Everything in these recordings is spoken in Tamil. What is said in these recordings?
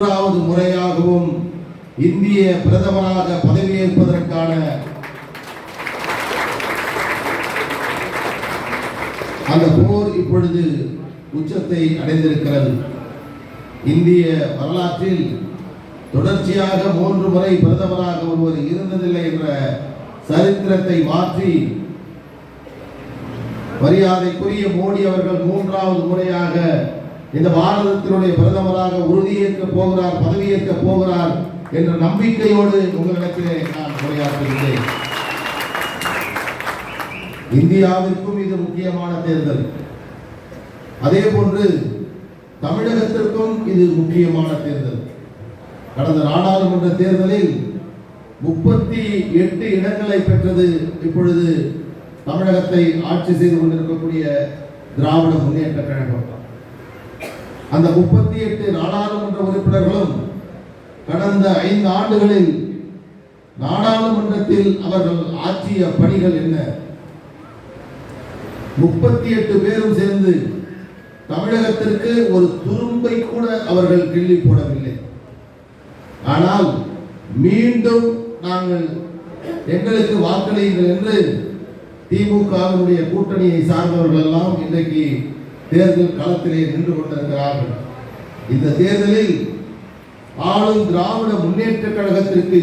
மூன்றாவது முறையாகவும் இந்திய பிரதமராக பதவியேற்பதற்கான அந்த போர் இப்பொழுது உச்சத்தை அடைந்திருக்கிறது. இந்திய வரலாற்றில் தொடர்ச்சியாக மூன்று முறை பிரதமராக ஒருவர் இருந்ததில்லை என்ற சரித்திரத்தை மாற்றி மரியாதைக்குரிய மோடி அவர்கள் மூன்றாவது முறையாக இந்த பாரதத்தினுடைய பிரதமராக உறுதியேற்க போகிறார் பதவியேற்க போகிறார் என்ற நம்பிக்கையோடு உங்களிடத்திலே நான் உரையாற்றுகிறேன். இந்தியாவிற்கும் இது முக்கியமான தேர்தல். அதே போன்று தமிழகத்திற்கும் இது முக்கியமான தேர்தல். கடந்த நாடாளுமன்ற தேர்தலில் முப்பத்தி எட்டு இடங்களை பெற்றது இப்பொழுது தமிழகத்தை ஆட்சி செய்து கொண்டிருக்கக்கூடிய திராவிட முன்னேற்ற கழகம். அந்த முப்பத்தி எட்டு நாடாளுமன்ற உறுப்பினர்களும் கடந்த ஐந்து ஆண்டுகளில் நாடாளுமன்றத்தில் அவர்கள் ஆற்றிய பணிகள் என்ன? முப்பத்தி எட்டு பேரும் சேர்ந்து தமிழகத்திற்கு ஒரு துரும்பை கூட அவர்கள் கிள்ளி போடவில்லை. ஆனால் மீண்டும் நாங்கள் எங்களுக்கு வாக்களியுங்கள் என்று திமுகவினுடைய கூட்டணியை சார்ந்தவர்கள் எல்லாம் இன்றைக்கு தேர்தல் களத்திலே நின்று கொண்டிருக்கிறார்கள். இந்த தேர்தலில் ஆளும் திராவிட முன்னேற்ற கழகத்திற்கு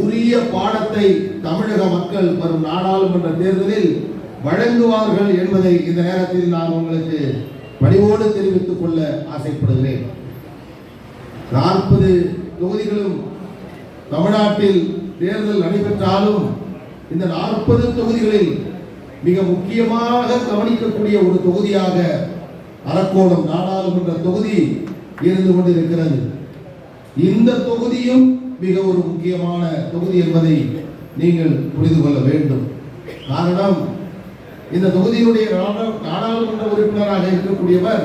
உரிய பாடத்தை தமிழக மக்கள் வரும் நாடாளுமன்ற தேர்தலில் வழங்குவார்கள் என்பதை இந்த நேரத்தில் நான் உங்களுக்கு பணிவோடு தெரிவித்துக் கொள்ள ஆசைப்படுகிறேன். நாற்பது தொகுதிகளும் தமிழ்நாட்டில் தேர்தல் நடைபெற்றாலும் இந்த நாற்பது தொகுதிகளில் மிக முக்கியமாக கவனிக்கக்கூடிய ஒரு தொகுதியாக அரக்கோணம் நாடாளுமன்ற தொகுதி இருந்து கொண்டிருக்கிறது. இந்த தொகுதியும் மிக ஒரு முக்கியமான தொகுதி என்பதை நீங்கள் புரிந்து கொள்ள வேண்டும். காரணம் இந்த தொகுதியினுடைய நாடாளுமன்ற உறுப்பினராக இருக்கக்கூடியவர்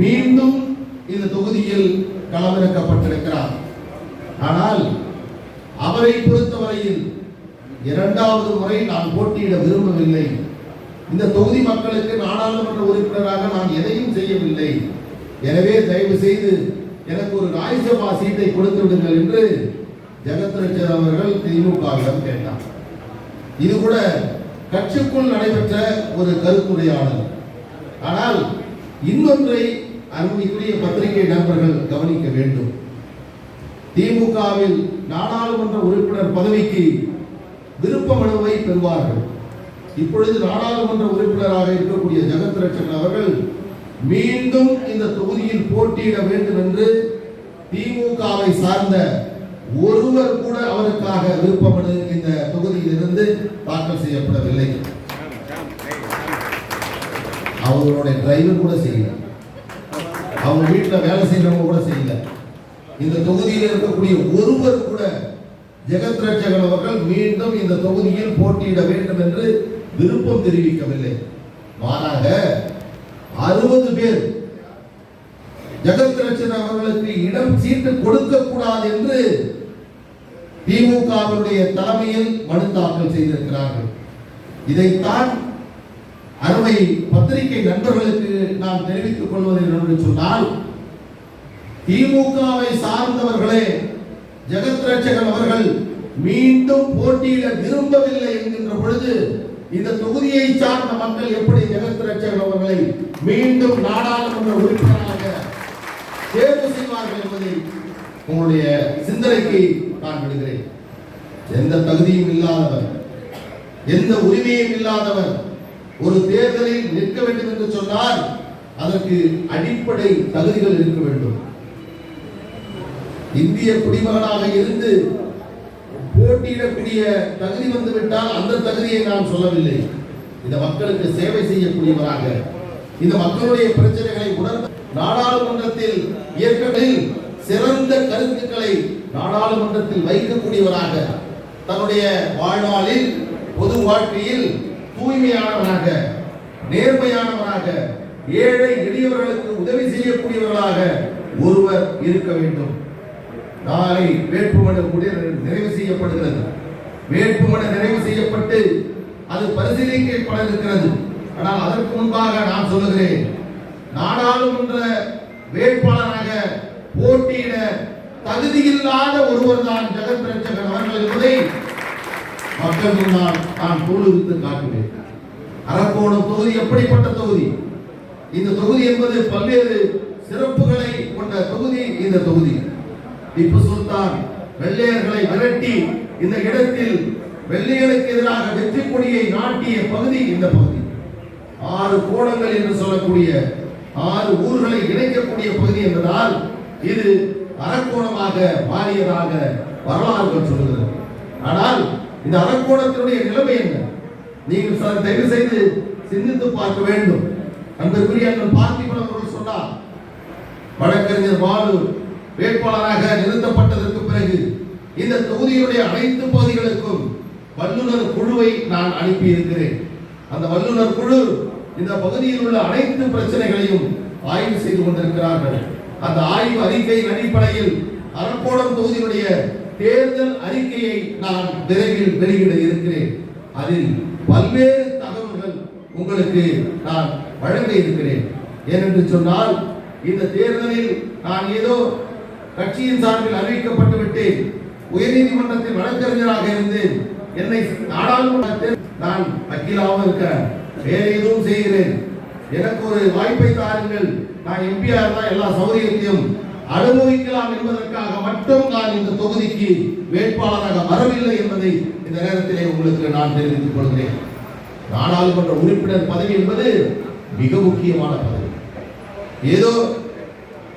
மீண்டும் இந்த தொகுதியில் களமிறக்கப்பட்டிருக்கிறார். ஆனால் அவரை பொறுத்தவரையில் இரண்டாவது முறை நான் போட்டியிட விரும்பவில்லை. இந்த தொகுதி மக்களுக்கு நாடாளுமன்ற உறுப்பினராக நான் எதையும் செய்யவில்லை. எனவே தயவு செய்து எனக்கு ஒரு ராஜ்யசபா சீட்டை கொடுத்து விடுங்கள் என்று ஜெகத் அவர்கள் திமுகவிடம் கேட்டார். இது கூட கட்சிக்குள் நடைபெற்ற ஒரு கருத்துரையாடல் ஆனால் இன்னொன்றை அருமைக்குரிய பத்திரிகை நண்பர்கள் கவனிக்க வேண்டும். திமுகவில் நாடாளுமன்ற உறுப்பினர் பதவிக்கு விருப்ப மனுவை பெறுவார்கள். இப்பொழுது நாடாளுமன்ற உறுப்பினராக இருக்கக்கூடிய ஜெகத் ரட்சன் அவர்கள் மீண்டும் இந்த தொகுதியில் போட்டியிட வேண்டும் என்று திமுகவை சார்ந்த ஒருவர் கூட அவருக்காக விருப்ப மனு இந்த தொகுதியிலிருந்து தாக்கல் செய்யப்படவில்லை. அவங்களுடைய டிரைவர் கூட செய்யல. அவங்க வீட்டில் வேலை செய்யறவங்க கூட செய்யல. இந்த தொகுதியில் இருக்கக்கூடிய ஒருவர் கூட ஜெகத் ரட்சகன் அவர்கள் மீண்டும் இந்த தொகுதியில் போட்டியிட வேண்டும் என்று விருப்பம் தெரிவிக்கவில்லை. மாறாக அறுபது பேர் ஜெகத் ரட்சன் அவர்களுக்கு இடம் சீட்டு கொடுக்க கூடாது என்று திமுகவினுடைய தலைமையில் மனு தாக்கல் செய்திருக்கிறார்கள். இதைத்தான் அருமை பத்திரிகை நண்பர்களுக்கு நான் தெரிவித்துக் கொள்வது என்னவென்று சொன்னால் திமுகவை சார்ந்தவர்களே ஜெகத் ரட்சகன் அவர்கள் மீண்டும் போட்டியிட விரும்பவில்லை என்கின்ற பொழுது இந்த தொகுதியை சார்ந்த மக்கள் எப்படி ஜெகத் ரட்சகன் அவர்களை மீண்டும் நாடாளுமன்ற உறுப்பினராக தேர்வு செய்வார்கள் என்பதை உங்களுடைய சிந்தனைக்கு நான் விடுகிறேன் எந்த தகுதியும் இல்லாதவர் எந்த உரிமையும் இல்லாதவர் ஒரு தேர்தலில் நிற்க வேண்டும் என்று சொன்னால் அதற்கு அடிப்படை தகுதிகள் இருக்க வேண்டும். இந்திய குடிமகனாக இருந்து போட்டியிடக்கூடிய தகுதி வந்து விட்டால் அந்த தகுதியை நான் சொல்லவில்லை. இந்த மக்களுக்கு சேவை செய்யக்கூடியவராக. இந்த மக்களுடைய பிரச்சனைகளை உணர்ந்து நாடாளுமன்றத்தில் ஏற்கனவே சிறந்த கருத்துக்களை நாடாளுமன்றத்தில் வைக்கக்கூடியவராக தன்னுடைய வாழ்நாளில் பொது வாழ்க்கையில் தூய்மையானவராக நேர்மையானவராக ஏழை எளியவர்களுக்கு உதவி செய்யக்கூடியவர்களாக ஒருவர் இருக்க வேண்டும். நாளை வேட்புமனு முடிவு நிறைவு செய்யப்படுகிறது. வேட்புமனு நிறைவு செய்யப்பட்டு அது பரிசீலிக்கப்பட இருக்கிறது ஆனால் அதற்கு முன்பாக நான் சொல்லுகிறேன் நாடாளுமன்ற வேட்பாளராக போட்டியிட தகுதியில்லாத ஒருவர் தான் ஜெகத் பிரச்சகன் அவர்கள் என்பதை மக்கள் முன்னால் நான் தோல்வித்து காட்டுவேன் அரக்கோணம் தொகுதி எப்படிப்பட்ட தொகுதி? இந்த தொகுதி என்பது பல்வேறு சிறப்புகளை கொண்ட தொகுதி இந்த தொகுதி. திப்பு சுல்தான் வெள்ளையர்களை விரட்டி இந்த இடத்தில் வெள்ளையர்களுக்கு எதிராக வெற்றி கொடியை நாட்டிய பகுதி இந்த பகுதி. ஆறு கோணங்கள் என்று சொல்லக்கூடிய ஆறு ஊர்களை இணைக்கக்கூடிய பகுதி என்பதால் இது அரக்கோணமாக மாறியதாக வரலாறுகள் சொல்கிறது ஆனால் இந்த அரக்கோணத்தினுடைய நிலைமை என்ன? நீங்கள் சார் தயவு செய்து சிந்தித்து பார்க்க வேண்டும். அன்பிற்குரிய அண்ணன் பார்த்திபன் அவர்கள் சொன்னார் வழக்கறிஞர் பாலு வேட்பாளராக நிறுத்தப்பட்டதற்கு பிறகு இந்த தொகுதியுடைய அனைத்து பகுதிகளுக்கும் வல்லுநர் குழுவை நான் அனுப்பி இருக்கிறேன் அந்த வல்லுநர் குழு இந்த பகுதியில் உள்ள அனைத்து பிரச்சனைகளையும் ஆய்வு செய்து கொண்டிருக்கிறார்கள். அந்த ஆய்வு அறிக்கையின் அடிப்படையில் அரக்கோணம் தொகுதியினுடைய தேர்தல் அறிக்கையை நான் விரைவில் வெளியிட இருக்கிறேன். அதில் பல்வேறு தகவல்கள் உங்களுக்கு நான் வழங்க இருக்கிறேன். ஏனென்று சொன்னால் இந்த தேர்தலில் நான் ஏதோ கட்சியின் சார்பில் அறிவிக்கப்பட்டு விட்டேன். உயர்நீதிமன்றத்தில் வழக்கறிஞராக இருந்தேன் என்னை நாடாளுமன்றத்தில் நான் வக்கீலாகவும் இருக்க வேறு எதுவும் செய்கிறேன். எனக்கு ஒரு வாய்ப்பை தாருங்கள். நான் எம்பியா தான் எல்லா சௌகரியத்தையும் அனுபவிக்கலாம் என்பதற்காக மட்டும் நான் இந்த தொகுதிக்கு வேட்பாளராக வரவில்லை என்பதை இந்த நேரத்திலே உங்களுக்கு நான் தெரிவித்துக் கொள்கிறேன். நாடாளுமன்ற உறுப்பினர் பதவி என்பது மிக முக்கியமான பதவி. ஏதோ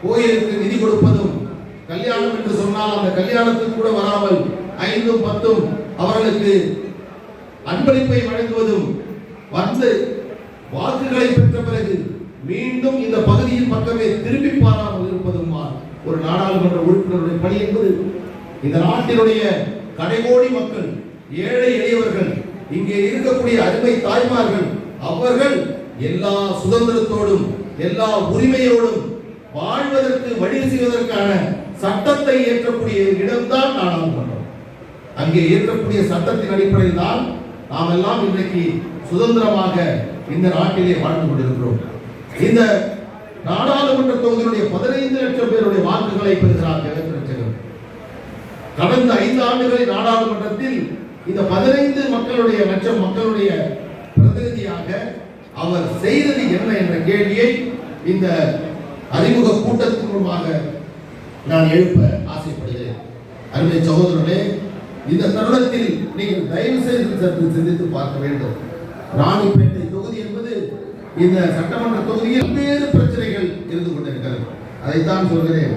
கோயிலுக்கு நிதி கொடுப்பதும் கல்யாணம் என்று சொன்னால் அந்த கல்யாணத்துக்கு கூட வராமல் ஐந்தும் பத்தும் அவர்களுக்கு அன்பளிப்பை வழங்குவதும் வந்து வாக்குகளை பெற்ற பிறகு மீண்டும் இந்த பகுதியின் பக்கமே திரும்பி பாராமல் இருப்பதும் ஒரு நாடாளுமன்ற உறுப்பினருடைய பணி என்பது இந்த நாட்டினுடைய கடைகோடி மக்கள் ஏழை எளியவர்கள் இங்கே இருக்கக்கூடிய அருமை தாய்மார்கள் அவர்கள் எல்லா சுதந்திரத்தோடும் எல்லா உரிமையோடும் வாழ்வதற்கு வழி செய்வதற்கான சட்டத்தை ஏற்றக்கூடிய இடம்தான் நாடாளுமன்றம் அங்கே ஏற்றக்கூடிய சட்டத்தின் அடிப்படையில் தான் நாம் எல்லாம் இன்றைக்கு சுதந்திரமாக இந்த நாட்டிலே வாழ்ந்து கொண்டிருக்கிறோம். இந்த நாடாளுமன்ற தொகுதியினுடைய பதினைந்து லட்சம் பேருடைய வாக்குகளை பெறுகிறார்கள் கடந்த ஐந்து ஆண்டுகளில் நாடாளுமன்றத்தில் இந்த பதினைந்து மக்களுடைய லட்சம் மக்களுடைய பிரதிநிதியாக அவர் செய்தது என்ன என்ற கேள்வியை இந்த அறிமுக கூட்டத்தின் மூலமாக நான் எழுப்ப ஆசைப்படுகிறேன் அருமை சகோதரனே இந்த தருணத்தில் நீங்கள் தயவு செய்து சற்று சிந்தித்து பார்க்க வேண்டும். ராணிப்பேட்டை தொகுதி என்பது இந்த சட்டமன்ற தொகுதியில் பல்வேறு பிரச்சனைகள் இருந்து கொண்டிருக்கிறது. அதைத்தான் சொல்கிறேன்.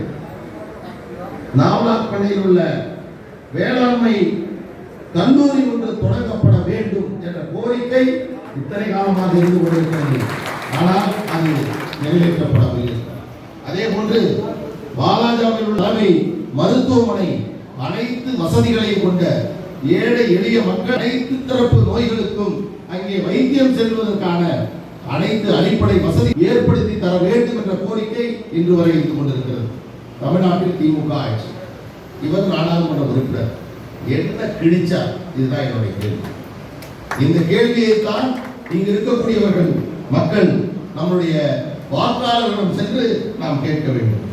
நாவலாக் பண்ணையில் உள்ள வேளாண்மை கல்லூரி ஒன்று தொடங்கப்பட வேண்டும் என்ற கோரிக்கை இத்தனை காலமாக இருந்து கொண்டிருக்கிறது. ஆனால் அது நிறைவேற்றப்படவில்லை. அதே போன்று வாலாஜாவில் உள்ள தலைமை மருத்துவமனை அனைத்து வசதிகளையும் கொண்ட ஏழை எளிய மக்கள் அனைத்து தரப்பு நோய்களுக்கும் அங்கே வைத்தியம் செல்வதற்கான அனைத்து அடிப்படை வசதி ஏற்படுத்தி தர வேண்டும் என்ற கோரிக்கை இன்று வரை இருந்து கொண்டிருக்கிறது. தமிழ்நாட்டில் திமுக ஆட்சி. இவர் நாடாளுமன்ற உறுப்பினர். என்ன கிழிச்சா? இதுதான் என்னுடைய கேள்வி. இந்த கேள்வியை தான் இங்கு இருக்கக்கூடியவர்கள் மக்கள் நம்முடைய வாக்காளர்களிடம் சென்று நாம் கேட்க வேண்டும்.